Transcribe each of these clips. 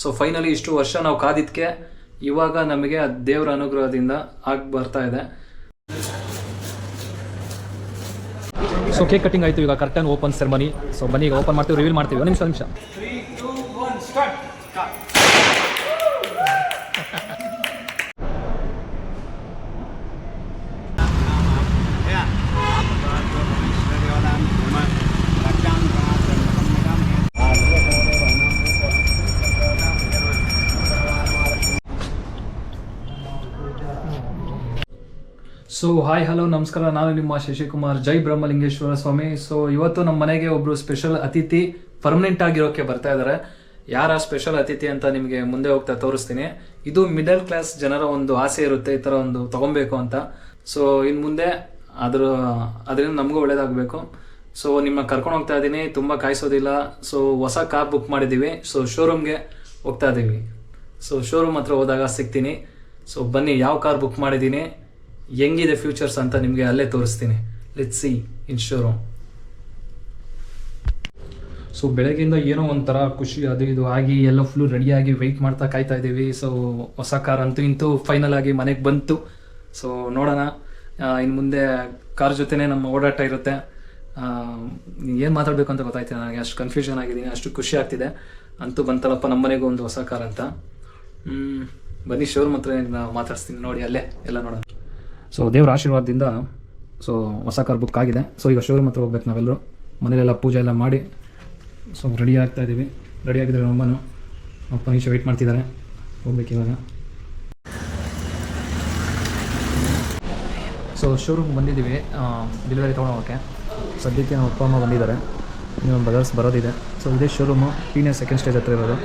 So finally ಇಷ್ಟು ವರ್ಷ ನಾವು ಕಾದಿದ್ದಕ್ಕೆ ಇವಾಗ ನಮಗೆ ಆ ದೇವರ ಅನುಗ್ರಹದಿಂದ ಆಗಿ ಬರ್ತಾ ಇದೆ. ಸೊ ಕೇಕ್ ಕಟಿಂಗ್ ಆಯಿತು ಈಗ ಕರ್ಟನ್ ಓಪನ್ ಸೆರೆಮನಿ ಸೊ ಬನ್ನಿ ಈಗ ಓಪನ್ ಮಾಡ್ತೀವಿ ರಿವೀಲ್ ಮಾಡ್ತೀವಿ. ಒಂದು ನಿಮಿಷ ನಿಮಿಷ. ಸೊ ಹಾಯ್ ಹಲೋ ನಮಸ್ಕಾರ. ನಾನು ನಿಮ್ಮ ಶಶಿಕುಮಾರ್. ಜೈ ಬ್ರಹ್ಮಲಿಂಗೇಶ್ವರ ಸ್ವಾಮಿ. ಸೊ ಇವತ್ತು ನಮ್ಮ ಮನೆಗೆ ಒಬ್ಬರು ಸ್ಪೆಷಲ್ ಅತಿಥಿ ಪರ್ಮನೆಂಟ್ ಆಗಿರೋಕೆ ಬರ್ತಾ ಇದ್ದಾರೆ ಯಾರ ಸ್ಪೆಷಲ್ ಅತಿಥಿ ಅಂತ ನಿಮಗೆ ಮುಂದೆ ಹೋಗ್ತಾ ತೋರಿಸ್ತೀನಿ. ಇದು ಮಿಡಲ್ ಕ್ಲಾಸ್ ಜನರ ಒಂದು ಆಸೆ ಇರುತ್ತೆ, ಈ ಥರ ಒಂದು ತಗೊಬೇಕು ಅಂತ. ಸೊ ಇನ್ನು ಮುಂದೆ ಅದ್ರ, ಅದರಿಂದ ನಮಗೂ ಒಳ್ಳೇದಾಗಬೇಕು. ಸೊ ನಿಮ್ಮ ಕರ್ಕೊಂಡು ಹೋಗ್ತಾ ಇದ್ದೀನಿ. ತುಂಬ ಕಾಯಿಸೋದಿಲ್ಲ. ಸೊ ಹೊಸ ಕಾರ್ ಬುಕ್ ಮಾಡಿದ್ದೀವಿ ಸೊ ಶೋರೂಮ್ಗೆ ಹೋಗ್ತಾ ಇದ್ದೀವಿ. ಸೊ ಶೋರೂಮ್ ಹತ್ರ ಹೋದಾಗ ಸಿಗ್ತೀನಿ. ಸೊ ಬನ್ನಿ, ಯಾವ ಕಾರ್ ಬುಕ್ ಮಾಡಿದ್ದೀನಿ? ಹೆಂಗಿದೆ ಫ್ಯೂಚರ್ಸ್ ಅಂತ ನಿಮಗೆ ಅಲ್ಲೇ ತೋರಿಸ್ತೀನಿ. Let see in showroom so ಬೆಳಗ್ಗೆಯಿಂದ ಏನೋ ಒಂಥರ ಖುಷಿ ಅದು ಇದು ಆಗಿ ಎಲ್ಲ ಫುಲ್ ರೆಡಿಯಾಗಿ ವೆಯ್ಟ್ ಮಾಡ್ತಾ ಕಾಯ್ತಾ ಇದ್ದೀವಿ. ಸೊ ಹೊಸ ಕಾರ್ ಅಂತೂ ಇಂತೂ ಫೈನಲ್ ಆಗಿ ಮನೆಗೆ ಬಂತು. ಸೊ ನೋಡೋಣ. ಇನ್ನು ಮುಂದೆ ಕಾರ್ ಜೊತೆನೇ ನಮ್ಮ ಓಡಾಟ ಇರುತ್ತೆ. ಏನು ಮಾತಾಡಬೇಕು ಅಂತ ಗೊತ್ತಾಯ್ತಿಲ್ಲ ನನಗೆ. ಅಷ್ಟು ಕನ್ಫ್ಯೂಷನ್ ಆಗಿದ್ದೀನಿ, ಅಷ್ಟು ಖುಷಿ ಆಗ್ತಿದೆ. ಅಂತೂ ಬಂತಲ್ಲಪ್ಪ ನಮ್ಮ ಮನೆಗೂ ಒಂದು ಹೊಸ ಕಾರ್ ಅಂತ. ಬನ್ನಿ ಶೋರೂಮ್ ಮಾತ್ರ ಮಾತಾಡ್ಸ್ತೀನಿ. ನೋಡಿ, ಅಲ್ಲೇ ಎಲ್ಲ ನೋಡೋಣ. ಸೊ ದೇವರ ಆಶೀರ್ವಾದದಿಂದ ಸೊ ಹೊಸ ಕಾರ್ ಬುಕ್ ಆಗಿದೆ. ಸೊ ಈಗ ಶೋರೂಮ್ ಹತ್ರ ಹೋಗ್ಬೇಕು ನಾವೆಲ್ಲರೂ ಮನೇಲೆಲ್ಲ ಪೂಜೆ ಎಲ್ಲ ಮಾಡಿ ಸೊ ರೆಡಿ ಆಗ್ತಾ ಇದ್ದೀವಿ. ರೆಡಿ ಆಗಿದ್ದಾರೆ ಅಮ್ಮನು ಅಪ್ಪ ನಿಮಿಷ ವೆಯ್ಟ್ ಮಾಡ್ತಿದ್ದಾರೆ. ಹೋಗ್ಬೇಕು ಇವಾಗ. ಸೊ ಶೋರೂಮ್ ಬಂದಿದ್ದೀವಿ. ಡೆಲಿವರಿ ತೊಗೊಳೋಕ್ಕೆ ಸದ್ಯಕ್ಕೆ ನಮ್ಮ ಅಪ್ಪ ಅಮ್ಮ ಬಂದಿದ್ದಾರೆ. ನಿಮ್ಮ ಬ್ರದರ್ಸ್ ಬರೋದಿದೆ. ಸೊ ಇದೇ ಶೋರೂಮು ಟೀನೇ ಸೆಕೆಂಡ್ ಸ್ಟೇಜ್ ಹತ್ರ ಇರೋದು.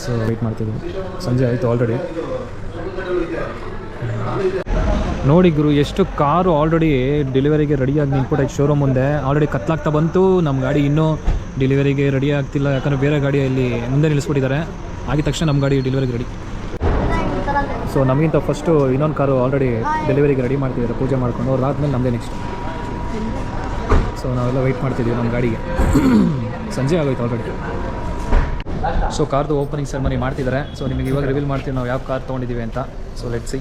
ಸೊ ವೆಯ್ಟ್ ಮಾಡ್ತಿದ್ದೀವಿ ಸಂಜೆ ಆಯಿತು ಆಲ್ರೆಡಿ ನೋಡಿ ಗುರು, ಎಷ್ಟು ಕಾರು ಆಲ್ರೆಡಿ ಡೆಲಿವರಿಗೆ ರೆಡಿಯಾಗಿ ನಿಂತ್ಬಿಟ್ಟೈತೆ ಶೋರೂಮ್ ಮುಂದೆ. ಆಲ್ರೆಡಿ ಕತ್ಲಾಗ್ತಾ ಬಂತು ನಮ್ಮ ಗಾಡಿ ಇನ್ನೂ ಡೆಲಿವರಿಗೆ ರೆಡಿ ಆಗ್ತಿಲ್ಲ, ಯಾಕಂದರೆ ಬೇರೆ ಗಾಡಿಯಲ್ಲಿ ಮುಂದೆ ನಿಲ್ಲಿಸ್ಬಿಟ್ಟಿದ್ದಾರೆ. ಆಗಿದ ತಕ್ಷಣ ನಮ್ಮ ಗಾಡಿ ಡೆಲಿವರಿಗೆ ರೆಡಿ ಸೊ ನಮಗಿಂತ ಫಸ್ಟು ಇನ್ನೊಂದು ಕಾರು ಆಲ್ರೆಡಿ ಡೆಲಿವರಿಗೆ ರೆಡಿ ಮಾಡ್ತಿದ್ದಾರೆ, ಪೂಜೆ ಮಾಡ್ಕೊಂಡು. ಅವ್ರು ಆದಮೇಲೆ ನಮ್ಮದೇ ನೆಕ್ಸ್ಟ್ ಸೊ ನಾವೆಲ್ಲ ವೆಯ್ಟ್ ಮಾಡ್ತಿದ್ದೀವಿ ನಮ್ಮ ಗಾಡಿಗೆ. ಸಂಜೆ ಆಗೋಯ್ತು ಆಲ್ರೆಡಿ ಸೊ ಕಾರ್ದು ಓಪನಿಂಗ್ ಸೆರೆಮನಿ ಮಾಡ್ತಿದ್ದಾರೆ. ಸೊ ನಿಮಗೆ ಇವಾಗ ರಿವೀಲ್ ಮಾಡ್ತೀವಿ ನಾವು ಯಾವ ಕಾರ್ ತೊಗೊಂಡಿದ್ದೀವಿ ಅಂತ. ಸೊ ಲೆಟ್ ಸಿ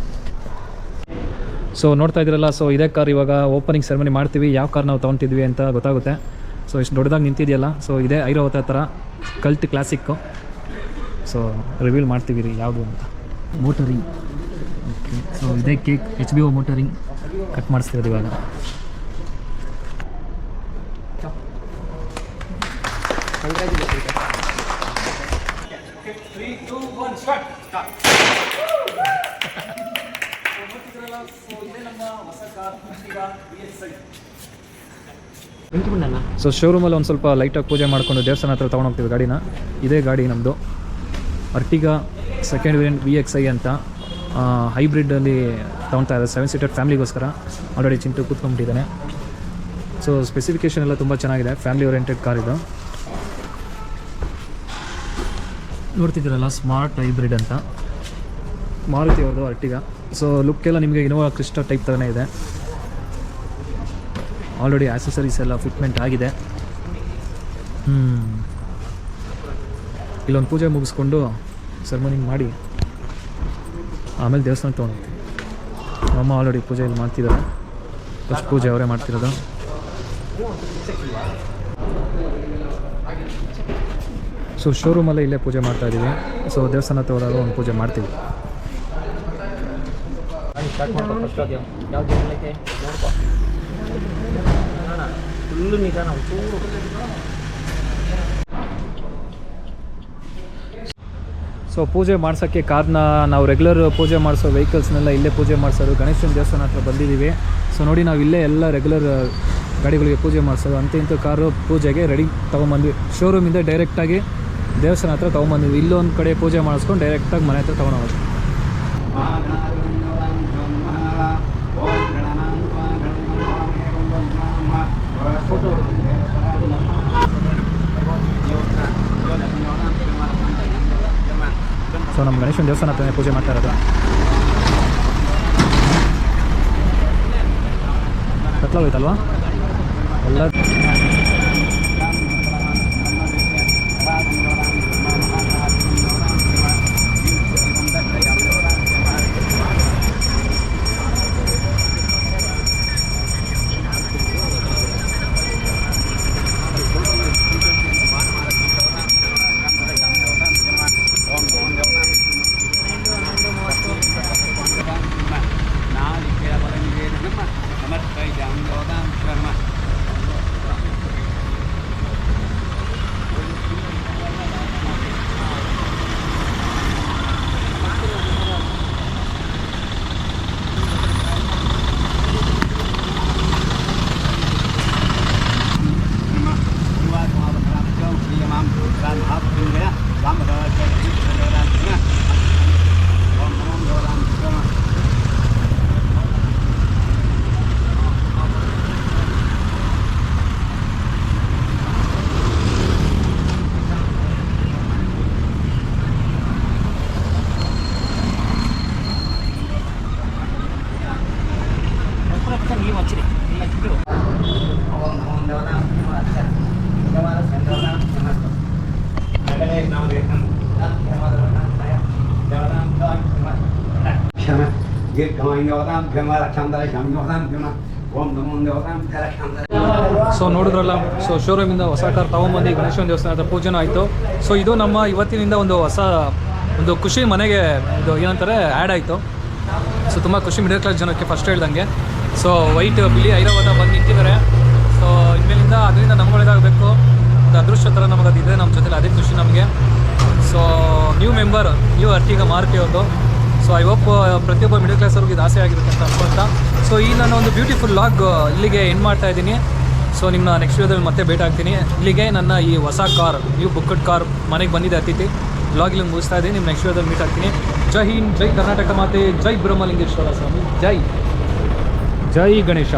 ಸೊ ನೋಡ್ತಾ ಇದ್ದೀರಲ್ಲ ಸೊ ಇದೇ ಕಾರ್ ಇವಾಗ ಓಪನಿಂಗ್ ಸೆರೆಮನಿ ಮಾಡ್ತೀವಿ. ಯಾವ ಕಾರ್ ನಾವು ತೊಗೊತಿದ್ವಿ ಅಂತ ಗೊತ್ತಾಗುತ್ತೆ. ಸೊ ಇಷ್ಟು ದೊಡ್ಡದಾಗಿ ನಿಂತಿದೆಯಲ್ಲ ಸೊ ಇದೇ ಐರೋವತ್ತ ಥರ ಕಲ್ಟ್ ಕ್ಲಾಸಿಕ್ಕು ಸೊ ರಿವೀಲ್ ಮಾಡ್ತೀವಿ ರೀ ಯಾವುದು ಅಂತ. ಮೋಟರಿಂಗ್ ಓಕೆ ಸೊ ಇದೇ cake H B O motoring cut ಮಾಡಿಸ್ತಿರೋದು ಇವಾಗ. ಸೊ ಶೋರೂಮಲ್ಲಿ ಒಂದು ಸ್ವಲ್ಪ ಲೈಟಾಗಿ ಪೂಜೆ ಮಾಡ್ಕೊಂಡು ದೇವಸ್ಥಾನ ಹತ್ರ ತೊಗೊಂಡೋಗ್ತೀವಿ ಗಾಡಿನ. ಇದೇ ಗಾಡಿ ನಮ್ಮದು Ertiga second variant V X I ಅಂತ ಹೈಬ್ರಿಡಲ್ಲಿ ತೊಗೊಳ್ತಾ ಇದೆ. ಸೆವೆನ್ ಸೀಟರ್ ಫ್ಯಾಮಿಲಿಗೋಸ್ಕರ ಆಲ್ರೆಡಿ ಚಿಂಟು ಕೂತ್ಕೊಂಡ್ಬಿಟ್ಟಿದ್ದಾನೆ. ಸೊ ಸ್ಪೆಸಿಫಿಕೇಷನ್ ಎಲ್ಲ ತುಂಬ ಚೆನ್ನಾಗಿದೆ. ಫ್ಯಾಮಿಲಿ ಓರಿಯೆಂಟೆಡ್ ಕಾರ್ ಇದು. ನೋಡ್ತಿದ್ದೀರಲ್ಲ ಸ್ಮಾರ್ಟ್ ಹೈಬ್ರಿಡ್ ಅಂತ. ಮಾರುತಿ ಅವ್ರದ್ದು ಅರ್ಟಿಗ ಸೊ ಲುಕ್ ಎಲ್ಲ ನಿಮಗೆ ಇನೋವಾ ಕ್ರಿಸ್ಟಾ ಟೈಪ್ ಥರನೇ ಇದೆ. ಆಲ್ರೆಡಿ ಆಕ್ಸೆಸರೀಸ್ ಎಲ್ಲ ಫಿಟ್ಮೆಂಟ್ ಆಗಿದೆ. ಹ್ಞೂ ಇಲ್ಲೊಂದು ಪೂಜೆ ಮುಗಿಸ್ಕೊಂಡು ಸೆರ್ಮನಿಂಗ್ ಮಾಡಿ ಆಮೇಲೆ ದೇವಸ್ಥಾನಕ್ಕೆ ತೊಗೊಂಡೋಗ್ತೀವಿ ಅಮ್ಮ ಆಲ್ರೆಡಿ ಪೂಜೆ ಇಲ್ಲಿ ಮಾಡ್ತಿದ್ದಾರೆ. ಫಸ್ಟ್ ಪೂಜೆ ಅವರೇ ಮಾಡ್ತಿರೋದು. ಸೊ ಶೋರೂಮಲ್ಲೇ ಇಲ್ಲೇ ಪೂಜೆ ಮಾಡ್ತಾ ಇದ್ದೀವಿ ಸೊ ದೇವಸ್ಥಾನ ಹತ್ರ ಹೋದಾಗ ಒಂದು ಪೂಜೆ ಮಾಡ್ತೀವಿ. ಫುಲ್ಲು ನಿಧಾನ ಚೂರು ಸೊ ಪೂಜೆ ಮಾಡ್ಸೋಕ್ಕೆ ಕಾರ್ನ ನಾವು ರೆಗ್ಯುಲರ್ ಪೂಜೆ ಮಾಡಿಸೋ ವೆಹಿಕಲ್ಸ್ನೆಲ್ಲ ಇಲ್ಲೇ ಪೂಜೆ ಮಾಡಿಸೋದು. ಗಣೇಶನ ದೇವಸ್ಥಾನ ಹತ್ರ ಬಂದಿದ್ದೀವಿ ಸೊ ನೋಡಿ ನಾವು ಇಲ್ಲೇ ಎಲ್ಲ ರೆಗ್ಯುಲರ್ ಗಾಡಿಗಳಿಗೆ ಪೂಜೆ ಮಾಡಿಸೋದು. ಅಂತ ಇಂಥ ಕಾರು ಪೂಜೆಗೆ ರೆಡಿ ತೊಗೊಂಬಂದ್ವಿ. ಶೋರೂಮಿಂದ ಡೈರೆಕ್ಟಾಗಿ ದೇವಸ್ಥಾನ ಹತ್ರ ತೊಗೊಂಬಂದ್ವಿ ಇಲ್ಲೊಂದು ಕಡೆ ಪೂಜೆ ಮಾಡಿಸ್ಕೊಂಡು ಡೈರೆಕ್ಟಾಗಿ ಮನೆ ಹತ್ರ ತೊಗೊಂಡೋಗೋದು ಸೊ ನಮ್ಮ ಗಣೇಶನ ದೇವಸ್ಥಾನ ಹತ್ರನೇ ಪೂಜೆ ಮಾಡ್ತಾ ಇರೋದು. ಕತ್ಲಾಗೋಯ್ತಲ್ವಾ ಎಲ್ಲ ಸೊ ನೋಡಿದ್ರಲ್ಲ ಸೊ ಶೋರೂಮಿಂದ ಹೊಸ ಕಾರ್ ತಗೊಂಬಂದು ಗಣೇಶನ ದೇವಸ್ಥಾನದ ಪೂಜೆನೂ ಆಯಿತು. ಸೊ ಇದು ನಮ್ಮ ಇವತ್ತಿನಿಂದ ಒಂದು ಹೊಸ, ಒಂದು ಖುಷಿ ಮನೆಗೆ ಇದು ಏನಂತಾರೆ ಆ್ಯಡ್ ಆಯಿತು. ಸೊ ತುಂಬ ಖುಷಿ ಮಿಡಲ್ ಕ್ಲಾಸ್ ಜನಕ್ಕೆ ಫಸ್ಟ್ ಹೇಳ್ದಂಗೆ. ಸೊ ವೈಟ್ ಬಿಳಿ ಐರಾವತ ಬಂದು ನಿಂತಿದ್ದಾರೆ ಸೊ ಇನ್ಮೇಲಿಂದ ಅದರಿಂದ ನಮ್ಗೆ ಒಳ್ಳೇದಾಗಬೇಕು ಒಂದು ಅದೃಷ್ಟ ಥರ ನಮಗೆ ಇದೆ ನಮ್ಮ ಜೊತೆಲಿ ಅದೇ ಖುಷಿ ನಮಗೆ. So new member new Ertiga ಮಾರ್ಕೆ ಅವ್ರದ್ದು ಸೊ ಐ ಹೋಪ್ ಪ್ರತಿಯೊಬ್ಬ ಮಿಡಲ್ ಕ್ಲಾಸ್ ಅವ್ರಿಗೆ ಇದು ಆಸೆ ಆಗಿರುತ್ತೆ ಅಂತ ಅನ್ಕೊಂತ. ಸೊ ಈ ನಾನು ಒಂದು ಬ್ಯೂಟಿಫುಲ್ ಲಾಗ್ ಇಲ್ಲಿಗೆ ಎಂಡ್ ಮಾಡ್ತಾ ಇದ್ದೀನಿ. ಸೊ ನಿಮ್ಮ ನೆಕ್ಸ್ಟ್ ವೀಡಿಯೋದಲ್ಲಿ ಮತ್ತೆ ಭೇಟಿ ಆಗ್ತೀನಿ. ಇಲ್ಲಿಗೆ ನನ್ನ ಈ ಹೊಸ ಕಾರ್ ನ್ಯೂ ಬುಕ್ಕಡ್ ಕಾರ್ ಮನೆಗೆ ಬಂದಿದೆ ಅತಿಥಿ. ಲಾಗ್ ಇಲ್ಲಿ ಮುಗಿಸ್ತಾ ಇದ್ದೀನಿ. ನಿಮ್ಮ ನೆಕ್ಸ್ಟ್ ವೀಡಿಯೋದಲ್ಲಿ ಮೀಟ್ ಆಗ್ತೀನಿ. ಜೈ ಹಿಂದ್, ಜೈ ಕರ್ನಾಟಕ ಮಾತೆ, ಜೈ ಬ್ರಹ್ಮಲಿಂಗೇಶ್ವರ ಸ್ವಾಮಿ. ಜೈ. ಜೈ ಗಣೇಶ